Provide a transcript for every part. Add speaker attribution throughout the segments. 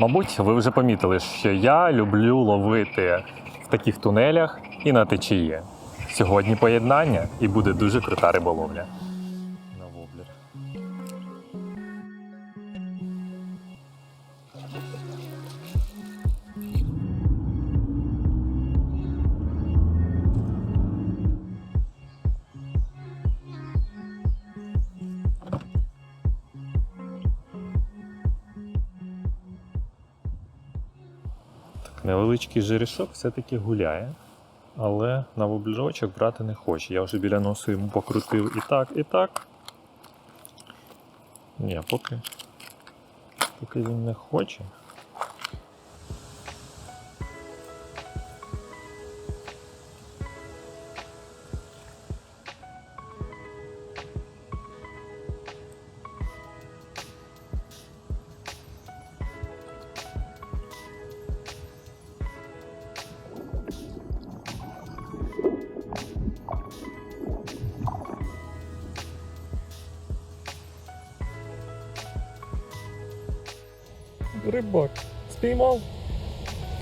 Speaker 1: Мабуть, ви вже помітили, що я люблю ловити в таких тунелях і на течії. Сьогодні поєднання і буде дуже крута риболовля. Невеличкий жерешок все-таки гуляє, але на воблерочок брати не хоче. Я вже біля носу йому покрутив і так, і так. Ні, поки, поки він не хоче.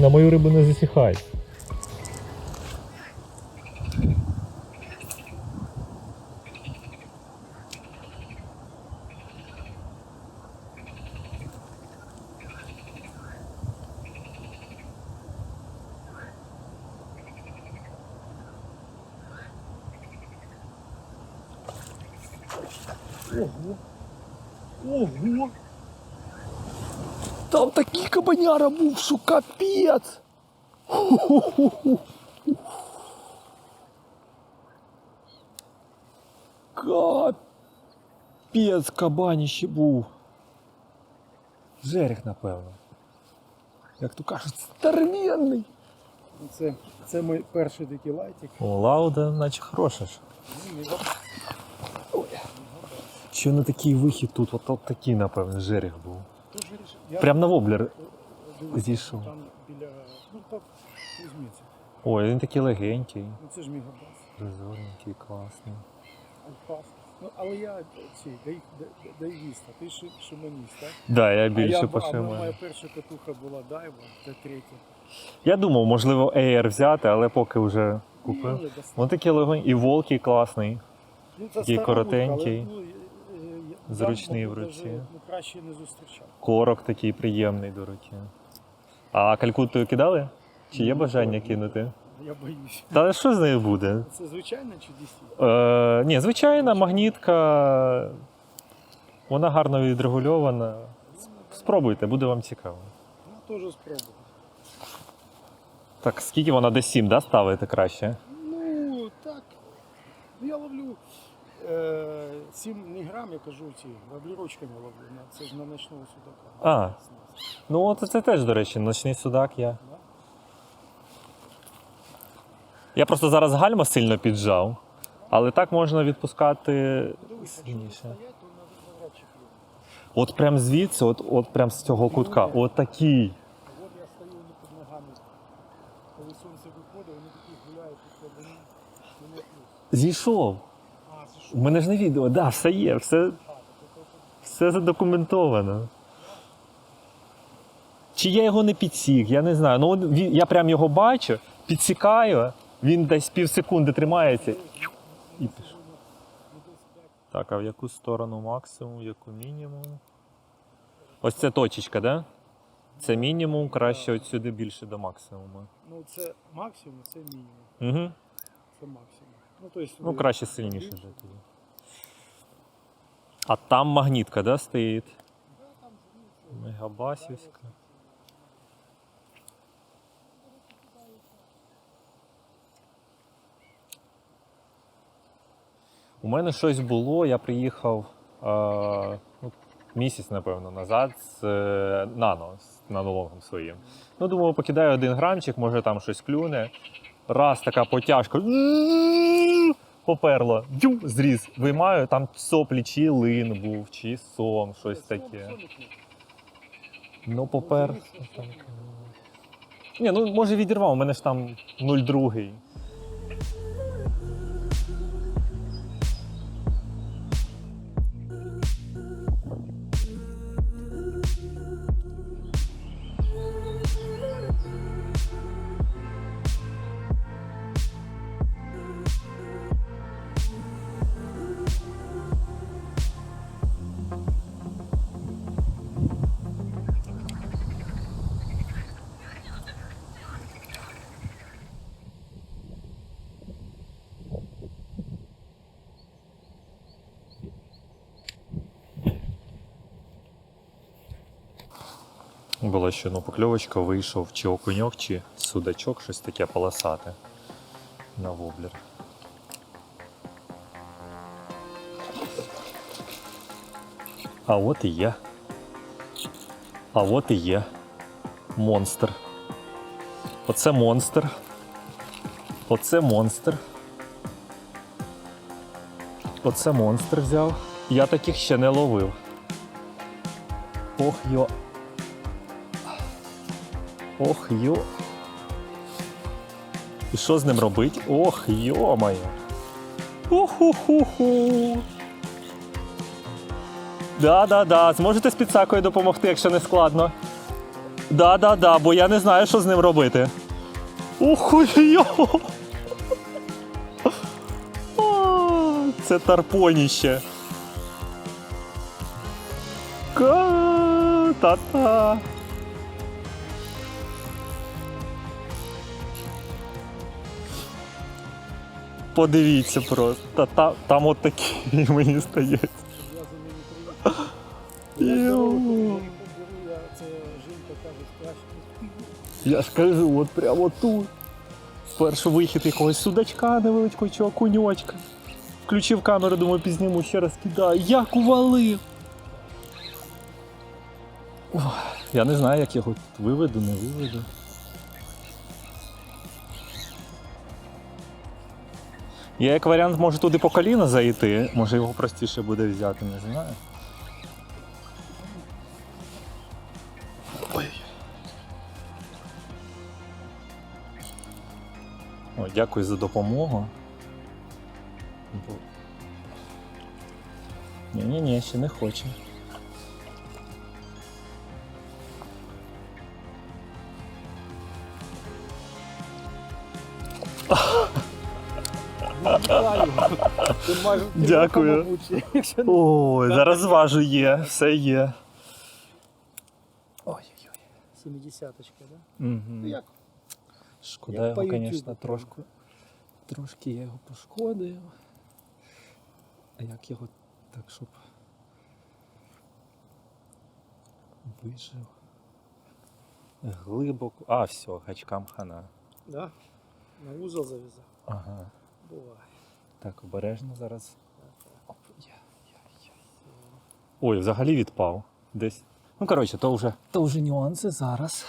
Speaker 1: На мою рибу не засіхай.
Speaker 2: Ого! Ого! Там такий кабаняра був, що капець! Капець кабаніще був. Жерех, напевно. Як то кажуть, старовенний.
Speaker 3: Це, це мій перший такий лайтик.
Speaker 1: О, лауда, наче хороша ж. Що на такий вихід тут, от, от такий, напевно, жерех був. Прям на воблер зійшов.
Speaker 3: Там біля. Ну, так, візьміться.
Speaker 1: Ой, він такий легенький,
Speaker 3: Ну це ж мій габас.
Speaker 1: прозоренький, класний.
Speaker 3: Альфас. Ну, але я ці, дай, дай, дайвіст, а ти ши- шиманіст, так?
Speaker 1: Да, я більше по
Speaker 3: а моя
Speaker 1: шиману.
Speaker 3: перша катуха була дайва, це третя.
Speaker 1: Я думав, можливо, Air взяти, але поки вже купив. Ось такий легонький. І волкий класний.
Speaker 3: Ну, це
Speaker 1: такий
Speaker 3: стара але, ну,
Speaker 1: зручний в руці.
Speaker 3: Краще не зустрічав.
Speaker 1: Корок такий приємний до руки. А калькутою кидали? Чи є бажання кинути?
Speaker 3: Я боюсь.
Speaker 1: Та що з нею буде?
Speaker 3: Це звичайно чи дійсно?
Speaker 1: Е, ні, звичайна магнітка. Вона гарно відрегульована. Спробуйте, буде вам цікаво.
Speaker 3: Ну, теж спробую.
Speaker 1: Так, скільки вона десь 7, да, ставити краще?
Speaker 3: Ну, так. Я ловлю 7 не грам, я кажу, ці воблерочками ловлю. На- Це ж на ночного судака.
Speaker 1: А. Ну, от це теж, до речі, ночний судак я. Я просто зараз гальма сильно піджав, але так можна відпускати сильніше. От прям звідси, от, от прям з цього кутка, от такий.
Speaker 3: От я стою вони під ногами. Коли сонце виходить, вони такі гуляють під кабані.
Speaker 1: Зійшов. У мене ж не відео, да, все є, все, все задокументовано. Чи я його не підсік, я не знаю. Ну, він, я прям його бачу, підсікаю, він десь пів секунди тримається. І пішов. Так, а в яку сторону максимум, в яку мінімум? Ось це точечка, да? Це мінімум, краще от сюди більше до максимуму.
Speaker 3: Ну, це максимум, це мінімум.
Speaker 1: Угу.
Speaker 3: Це максимум. Ну, то есть,
Speaker 1: Ну, краще сильніше вже тоді. А там магнітка, да, стоїть? Мегабасівська. У мене щось було, я приїхав е, ну, місяць, напевно, назад з е, нано, з нанологом своїм. Ну, думаю, покидаю один грамчик, може там щось клюне. Раз така потяжка. Поперло. Дю, зріз. Виймаю, там соплі, чи лин був, чи сом, щось таке. Ну, попер. Ні, ну може відірвав, у мене ж там 0,2. Була ще ну, покльовочка, вийшов чи окуньок, чи судачок, щось таке полосате на воблер. А от і є. А от і є. Монстр. Оце монстр. Оце монстр. Оце монстр взяв. Я таких ще не ловив. Ох йо. Ох йо. І що з ним робить? Ох йо-моє. Уху-ху-ху. Да-да-да. Зможете з підсакою допомогти, якщо не складно. Да-да-да, бо я не знаю, що з ним робити. Уху йо. Це тарпоніще. Ка та-та. Подивіться просто. Та, та, там от такі мені стається.
Speaker 3: Я
Speaker 1: ж кажу, от прямо тут. Перший вихід якогось судачка невеличкого чи окуньочка. Включив камеру, думаю, пізніму, ще раз кидаю. Як увалив! Я не знаю, як його виведу, не виведу. Я як варіант можу туди по коліна зайти, може його простіше буде взяти, не знаю. Ой. О, дякую за допомогу. Ні-ні-ні, ще не хоче. Дякую. Ой, зараз зважу є, все є. Ой-ой-ой.
Speaker 3: 70-очка, да?
Speaker 1: Угу. Шкода його, звісно, трошки. Трошки я його пошкодив. А як його так, щоб вижив? Глибоко. А, все, гачкам хана.
Speaker 3: Да? На вузол зав'язав.
Speaker 1: Ага.
Speaker 3: Буває.
Speaker 1: Так, обережно зараз. Ой, взагалі відпав. Десь. Ну, коротше, то вже, то вже нюанси зараз.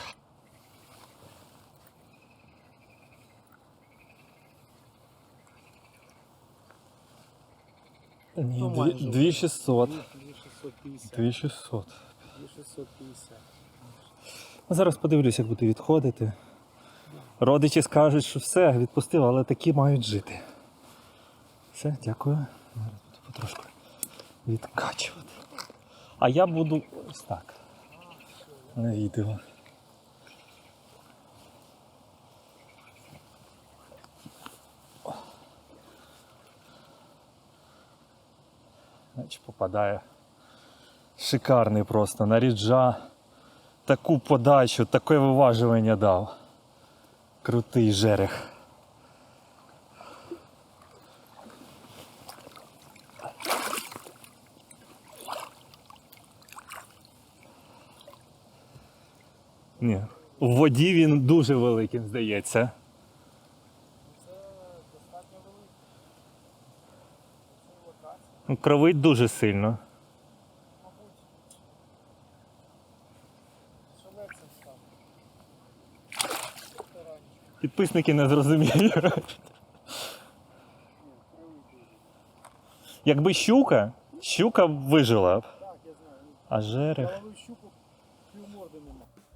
Speaker 1: Ні,
Speaker 3: Ну, майже.
Speaker 1: 2600.
Speaker 3: 2650.
Speaker 1: 2600.
Speaker 3: 2650.
Speaker 1: Ну, Зараз подивлюсь, як буду відходити. Родичі скажуть, що все, відпустив, але такі мають жити. Все, дякую. Зараз буду потрошку відкачувати. А я буду ось так. На відео. Значить, попадає шикарний просто наріджа. Таку подачу, таке виважування дав. Крутий жерех. Ні. В воді він дуже великим, здається. Ну, Кровить дуже сильно. Підписники не зрозуміють. Якби щука, щука вижила б.
Speaker 3: Так, я знаю.
Speaker 1: А жерех.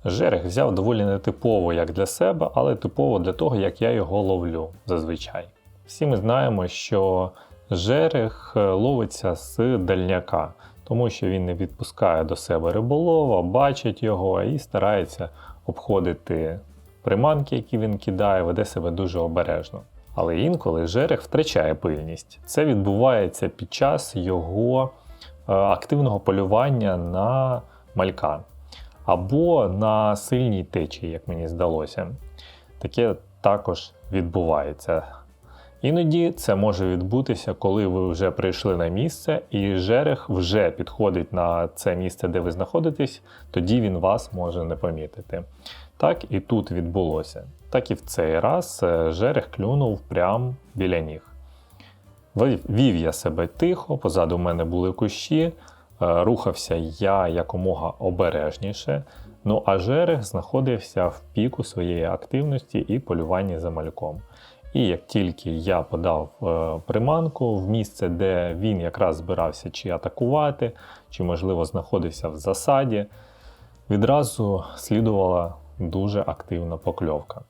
Speaker 1: Жерех взяв доволі нетипово як для себе, але типово для того, як я його ловлю зазвичай. Всі ми знаємо, що жерех е, ловиться з дальняка, тому що він не відпускає до себе риболова, бачить його і старається обходити приманки, які він кидає, веде себе дуже обережно. Але інколи жерех втрачає пильність. Це відбувається під час його е, активного полювання на малька або на сильній течії, як мені здалося. Таке також відбувається. Іноді це може відбутися, коли ви вже прийшли на місце, і жерех вже підходить на це місце, де ви знаходитесь, тоді він вас може не помітити. Так і тут відбулося. Так і в цей раз е, жерех клюнув прямо біля ніг. Вів я себе тихо, позаду мене були кущі, рухався я якомога обережніше. Ну а жерех знаходився в піку своєї активності і полювання за мальком. І як тільки я подав е, приманку в місце, де він якраз збирався чи атакувати, чи, можливо, знаходився в засаді, відразу слідувала дуже активна покльовка.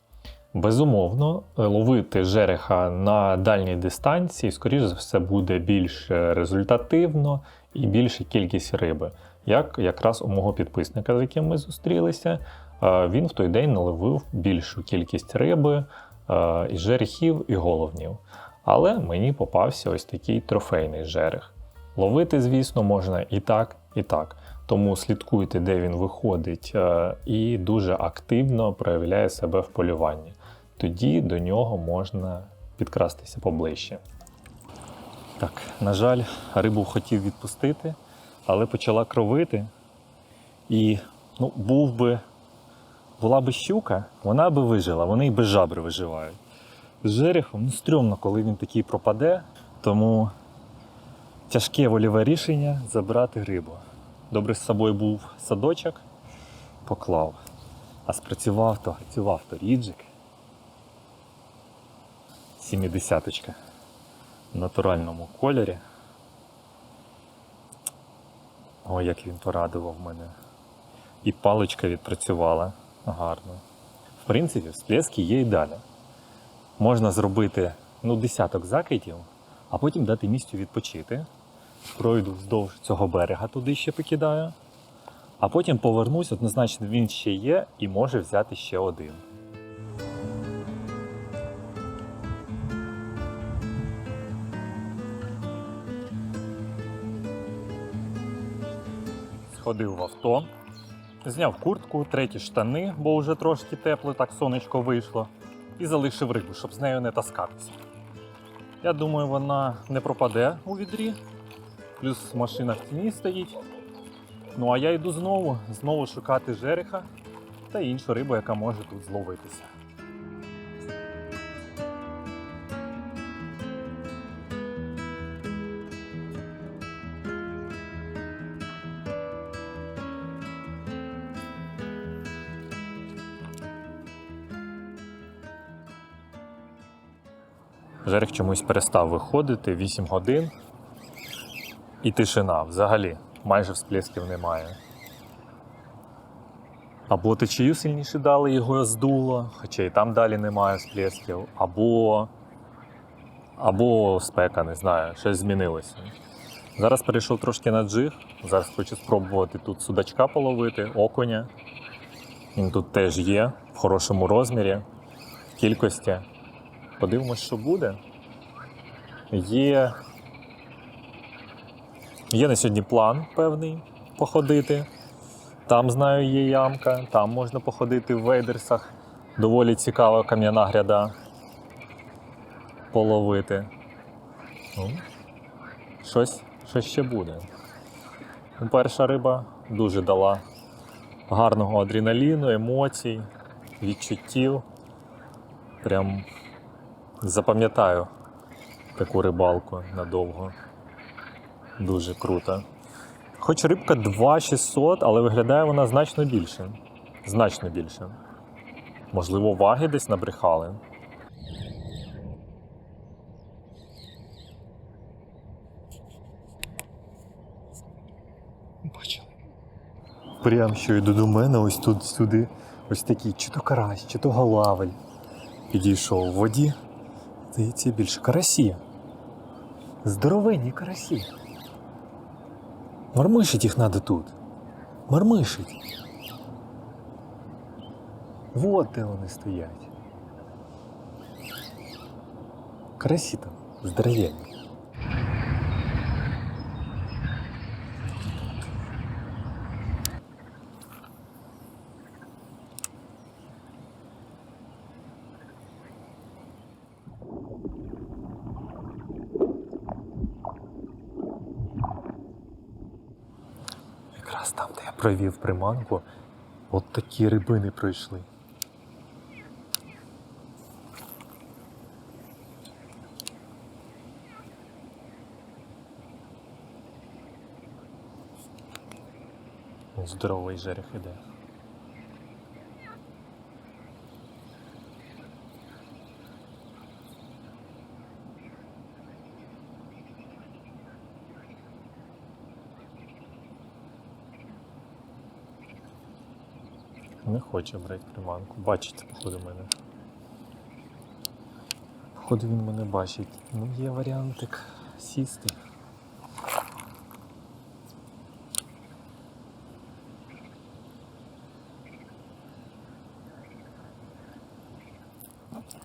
Speaker 1: Безумовно, ловити жереха на дальній дистанції, скоріш за все, буде більш результативно і більша кількість риби. Як якраз у мого підписника, з яким ми зустрілися, е, він в той день наловив більшу кількість риби, е, і жерехів, і головнів. Але мені попався ось такий трофейний жерех. Ловити, звісно, можна і так, і так. Тому слідкуйте, де він виходить, е, і дуже активно проявляє себе в полюванні. Тоді до нього можна підкрастися поближче. Так, на жаль, рибу хотів відпустити, але почала кровити. І ну, був би, була би щука, вона би вижила, вони і без жабри виживають. З жерехом ну, стрьомно, коли він такий пропаде, тому тяжке вольове рішення забрати рибу. Добре, з собою був садочок, поклав. А спрацював то, працював то ріджик. Сімідесяточка натуральному кольорі. Ой, як він порадував мене. І паличка відпрацювала гарно. В принципі, всплески є і далі. Можна зробити ну, десяток закидів, а потім дати місцю відпочити. Пройду вздовж цього берега туди ще покидаю. А потім повернусь, однозначно він ще є і може взяти ще один. Сходив в авто, зняв куртку, треті штани, бо вже трошки тепло, так сонечко вийшло, і залишив рибу, щоб з нею не таскатися. Я думаю, вона не пропаде у відрі, плюс машина в тіні стоїть. Ну а я йду знову, знову шукати жереха та іншу рибу, яка може тут зловитися. Жерех чомусь перестав виходити 8 годин. І тишина взагалі. Майже всплесків немає. Або течію сильніше дали, його здуло, хоча і там далі немає всплесків, або. Або спека, не знаю, щось змінилося. Зараз перейшов трошки на джиг. Зараз хочу спробувати тут судачка половити, окуня. Він тут теж є, в хорошому розмірі, в кількості. Подивимось, що буде. Є Є на сьогодні план певний походити. Там знаю, є ямка, там можна походити в вейдерсах. Доволі цікава кам'яна гряда. Половити. Ну, щось, щось ще буде. Ну, Перша риба дуже дала гарного адреналіну, емоцій, відчуттів. Прям запам'ятаю таку рибалку надовго. Дуже круто. Хоч рибка 2600, але виглядає вона значно більше. Значно більше. Можливо, ваги десь набрехали.
Speaker 2: Бачили.
Speaker 1: Прям що йду до мене, ось тут сюди. Ось такий, чи то карась, чи то галавель. Підійшов в воді. Здається, більше карасі. Здоровенні карасі. Мармишить їх треба тут. Мармишить. Вот де вони стоять. Карасі там, здоровенні. там, де я провів приманку, от такі рибини пройшли. Здоровий жерех іде. Не хоче брати приманку. Бачить, походу, мене. Походу він мене бачить. Ну, є варіантик сісти.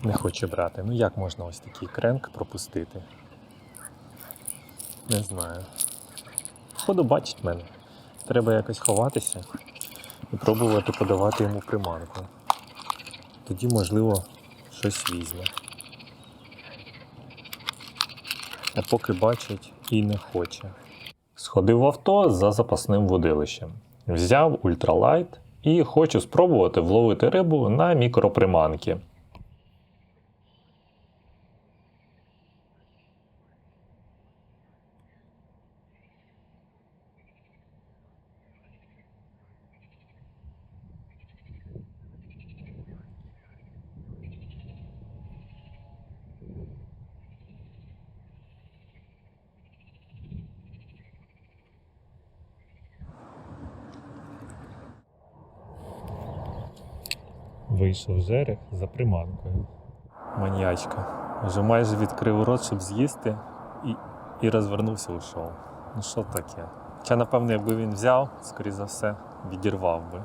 Speaker 1: Не хоче брати. Ну як можна ось такий кренк пропустити? Не знаю. Походу бачить мене. Треба якось ховатися і пробувати подавати йому приманку. Тоді, можливо, щось візьме. А поки бачить і не хоче. Сходив в авто за запасним водилищем. Взяв ультралайт і хочу спробувати вловити рибу на мікроприманки. Вийшов жерех за приманкою. Маньячка. Вже майже відкрив рот, щоб з'їсти, і, і розвернувся ушов. Ну що таке? Хоча, напевно, якби він взяв, скоріше за все, відірвав би.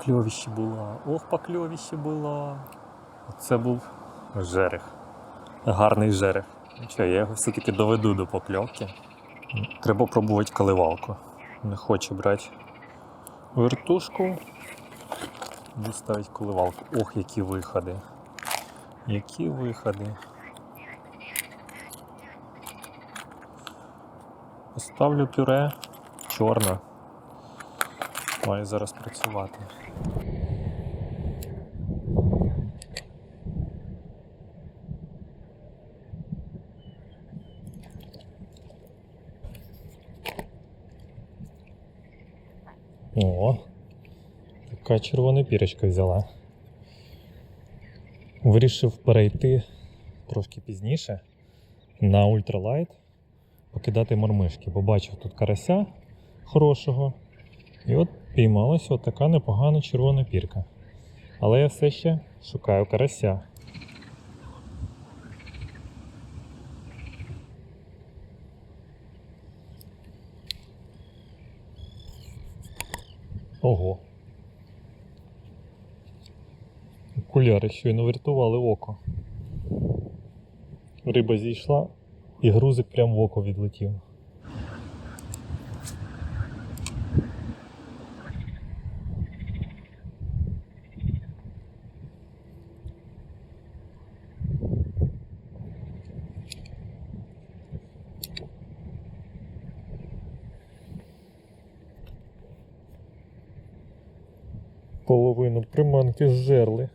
Speaker 1: Ох, покльовище була, ох, покльовище була. Це був жерех. Гарний жерех. Ну що, я його все-таки доведу до покльовки. Треба пробувати коливалку. Не хоче брати вертушку. Буду ставити коливалку. Ох, які виходи. Які виходи. Поставлю пюре чорне. Має зараз працювати. О, така червона пірочка взяла. Вирішив перейти трошки пізніше на ультралайт, покидати мормишки. Побачив тут карася хорошого. І от піймалася така непогана червона пірка. Але я все ще шукаю карася. Ого. Окуляри щойно врятували око. Риба зійшла і грузик прямо в око відлетів. Приманки зжерли.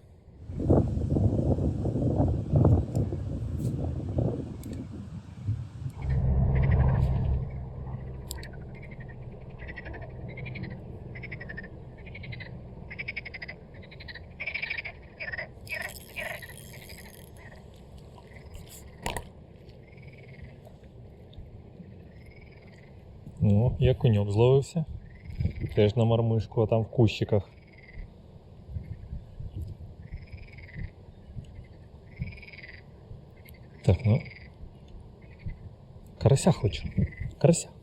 Speaker 1: Ну, я коньок зловився. Теж на мармишку, а там в кущиках. Так, ну. Карася хочу.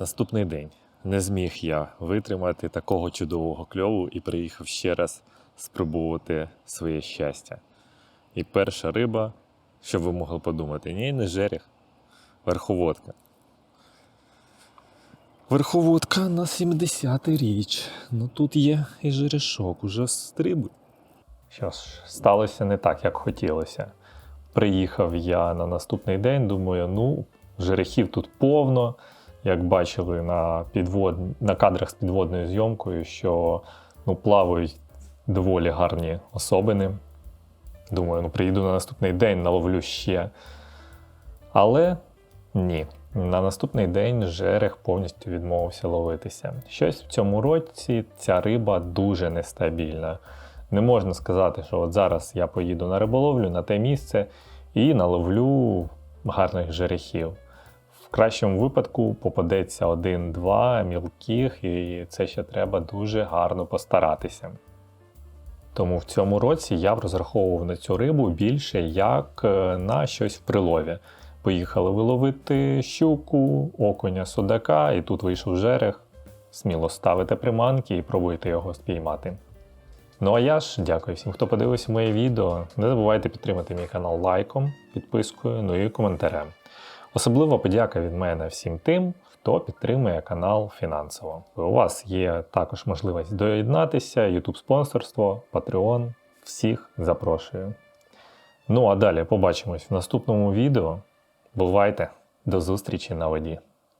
Speaker 1: Наступний день не зміг я витримати такого чудового кльову і приїхав ще раз спробувати своє щастя. І перша риба, що ви могли подумати, ні, не жерех, верховодка. Верховодка на 70 річ. Ну тут є і жерешок, уже стрибує. Що ж, сталося не так, як хотілося. Приїхав я на наступний день, думаю, ну, жерехів тут повно. Як бачили на, підвод... на кадрах з підводною зйомкою, що ну, плавають доволі гарні особини. Думаю, ну приїду на наступний день, наловлю ще. Але ні. На наступний день жерех повністю відмовився ловитися. Щось в цьому році ця риба дуже нестабільна. Не можна сказати, що от зараз я поїду на риболовлю на те місце і наловлю гарних жерехів. Кращому випадку попадеться один-два мілких, і це ще треба дуже гарно постаратися. Тому в цьому році я б розраховував на цю рибу більше як е, на щось в прилові. Поїхали виловити щуку, окуня, судака, і тут вийшов жерех. Сміло ставите приманки і пробуйте його спіймати. Ну а я ж дякую всім, хто подивився моє відео. Не забувайте підтримати мій канал лайком, підпискою, ну і коментарем. Особливо подяка від мене всім тим, хто підтримує канал фінансово. У вас є також можливість доєднатися, YouTube спонсорство, Patreon. Всіх запрошую. Ну а далі побачимось в наступному відео. Бувайте! До зустрічі на воді!